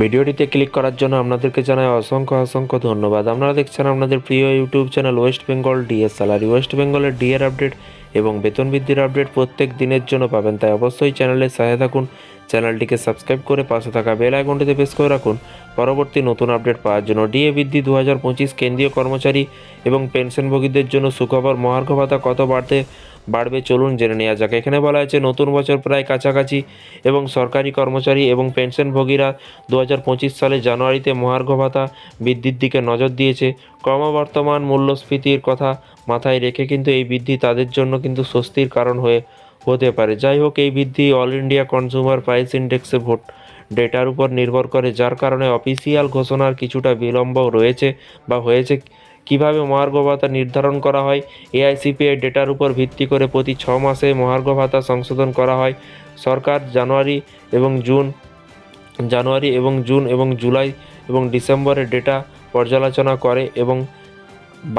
ভিডিওটিতে ক্লিক করার জন্য আপনাদেরকে জানাই অসংখ্য অসংখ্য ধন্যবাদ। আপনারা দেখছেন আপনাদের প্রিয় YouTube channel West Bengal DS salary. West বেঙ্গলের ডিএর আপডেট এবং বেতন বৃদ্ধির আপডেট প্রত্যেক দিনের জন্য পাবেন, তাই অবশ্যই চ্যানেলের সহায় থাকুন। চ্যানেলটিকে সাবস্ক্রাইব করে পাশে থাকা বেল আইকনটিতে প্রেস করে রাখুন। পরবর্তী নতুন আপডেট পাওয়ার জন্য ডিএ বৃদ্ধি দু হাজার পঁচিশ কেন্দ্রীয় কর্মচারী এবং পেনশনভোগীদের জন্য সুখবর। মহার্ঘ ভাতা কত বাড়তে বাড়বে। চলুন জেনে নেওয়া যাক। এখানে বলা হয়েছে, নতুন বছর প্রায় কাছাকাছি এবং সরকারি কর্মচারী এবং পেনশনভোগীরা দু হাজার পঁচিশ সালে জানুয়ারিতে মহার্ঘ ভাতা বৃদ্ধির দিকে নজর দিয়েছে। ক্রমবর্তমান মূল্যস্ফীতির কথা মাথায় রেখে কিন্তু এই বৃদ্ধি তাদের জন্য কিন্তু স্বস্তির কারণ হয়ে হতে পারে। যাই হোক, এই বৃদ্ধি অল ইন্ডিয়া কনজিউমার প্রাইস ইন্ডেক্সে ভোট ডেটার উপর নির্ভর করে, যার কারণে অফিসিয়াল ঘোষণার কিছুটা বিলম্ব রয়েছে বা হয়েছে কীভাবে মহার্ঘ ভাতা নির্ধারণ করা হয়? এআইসিপিআই ডেটার উপর ভিত্তি করে প্রতি ছ মাসে মহার্ঘ ভাতা সংশোধন করা হয়। সরকার জানুয়ারি এবং জুন, জানুয়ারি এবং জুন এবং জুলাই এবং ডিসেম্বরের ডেটা পর্যালোচনা করে এবং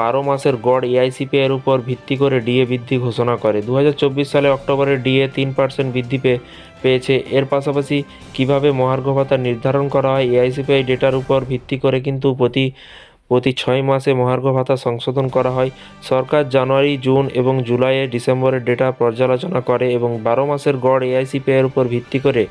বারো মাসের গড় এআইসিপি এর উপর ভিত্তি করে ডিএ বৃদ্ধি ঘোষণা করে। দু হাজার চব্বিশ সালে অক্টোবরে ডিএ তিন পার্সেন্ট বৃদ্ধি পেয়ে পেয়েছে। এর পাশাপাশি কীভাবে মহার্ঘ ভাতা নির্ধারণ করা হয়? এআইসিপিআই ডেটার উপর ভিত্তি করে কিন্তু প্রতি প্রতি ছয় মাসে মহার্ঘ ভাতা সংশোধন করা হয়। সরকার জানুয়ারি, জুন এবং জুলাইয়ে ডিসেম্বরের ডেটা পর্যালোচনা করে এবং বারো মাসের গড় এআইসি পেয়ের উপর ভিত্তি করে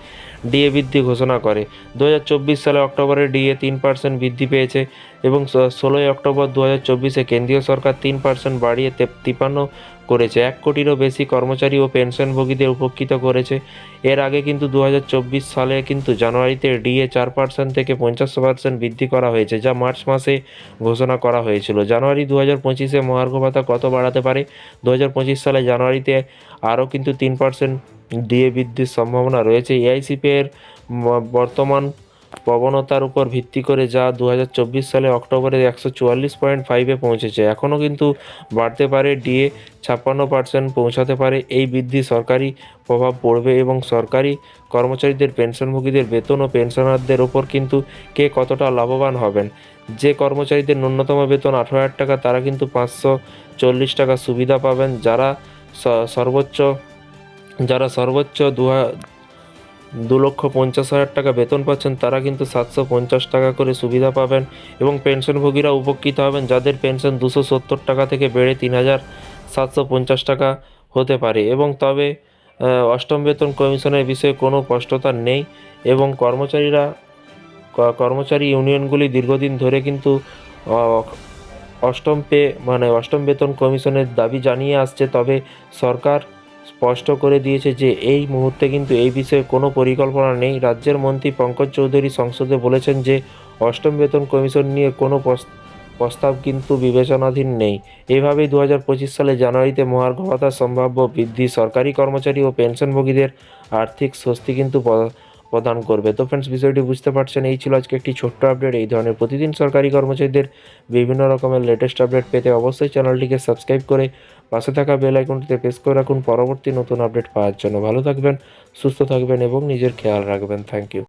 ডিএ বৃদ্ধি ঘোষণা করে। দু হাজার চব্বিশ সালে অক্টোবরে ডিএ তিন পার্সেন্ট বৃদ্ধি পেয়েছে এবং ষোলোই অক্টোবর দু হাজার চব্বিশে কেন্দ্রীয় সরকার তিন পার্সেন্ট বাড়িয়ে তেপ- তিপ্পান্ন করেছে। এক কোটিরও বেশি কর্মচারী ও পেনশনভোগীদের উপকৃত করেছে। এর আগে কিন্তু দু হাজার চব্বিশ সালে কিন্তু জানুয়ারিতে ডিএ চার পার্সেন্ট থেকে পঞ্চাশ পার্সেন্ট বৃদ্ধি করা হয়েছে, যা মার্চ মাসে ঘোষণা করা হয়েছিল। জানুয়ারি দু হাজার পঁচিশে মহার্ঘ ভাতা কত বাড়াতে পারে? দু হাজার পঁচিশ সালে জানুয়ারিতে আরও কিন্তু তিন পার্সেন্ট ডিএ বৃদ্ধির সম্ভাবনা রয়েছে। এআইসিপি এর বর্তমান প্রবণতার উপর ভিত্তি করে যা দু হাজার চব্বিশ সালে অক্টোবরে একশো চুয়াল্লিশ পয়েন্ট ফাইভে পৌঁছেছে। এখনও কিন্তু বাড়তে পারে, ডিএ ছাপ্পান্ন পার্সেন্ট পৌঁছাতে পারে। এই বৃদ্ধি সরকারি প্রভাব পড়বে এবং সরকারি কর্মচারীদের, পেনশনভোগীদের, বেতন ও পেনশনারদের ওপর কিন্তু কে কতটা লাভবান হবেন? যে কর্মচারীদের ন্যূনতম বেতন আঠারো হাজার টাকা, তারা কিন্তু পাঁচশো চল্লিশ টাকা সুবিধা পাবেন। যারা সর্বোচ্চ যারা সর্বোচ্চ দু দু লক্ষ পঞ্চাশ হাজার টাকা বেতন পাচ্ছেন, তারা কিন্তু সাতশো পঞ্চাশ টাকা করে সুবিধা পাবেন এবং পেনশনভোগীরা উপকৃত হবেন, যাদের পেনশন দুশো সত্তর টাকা থেকে বেড়ে তিন হাজার সাতশো পঞ্চাশ টাকা হতে পারে। এবং তবে অষ্টম বেতন কমিশনের বিষয়ে কোনো স্পষ্টতা নেই এবং কর্মচারীরা কর্মচারী ইউনিয়নগুলি দীর্ঘদিন ধরে কিন্তু অষ্টম পে মানে অষ্টম বেতন কমিশনের দাবি জানিয়ে আসছে। তবে সরকার স্পষ্ট করে দিয়েছে যে এই মুহূর্তে কিন্তু এই বিষয়ে কোনো পরিকল্পনা নেই। রাজ্যের মন্ত্রী পঙ্কজ চৌধুরী সংসদে বলেছেন যে অষ্টম বেতন কমিশন নিয়ে কোনো প্রস্তাব কিন্তু বিবেচনাধীন নেই। এভাবেই দু হাজার পঁচিশ সালে জানুয়ারিতে মহার্ঘ ভাতার সম্ভাব্য বৃদ্ধি সরকারি কর্মচারী ও পেনশনভোগীদের আর্থিক স্বস্তি কিন্তু প্রদান করবে। তো ফ্রেন্ডস বিষয়টি বুঝতে পারছেন, এই ছিল আজকে একটি ছোট্ট আপডেট এই ধরনের প্রতিদিন সরকারি কর্মচারীদের বিভিন্ন রকমের লেটেস্ট আপডেট পেতে অবশ্যই চ্যানেলটিকে সাবস্ক্রাইব করে পাশে থাকা বেল আইকনটিতে প্রেস করে রাখুন। পরবর্তী নতুন আপডেট পাওয়ার জন্য। ভালো থাকবেন, সুস্থ থাকবেন এবং নিজের খেয়াল রাখবেন। Thank you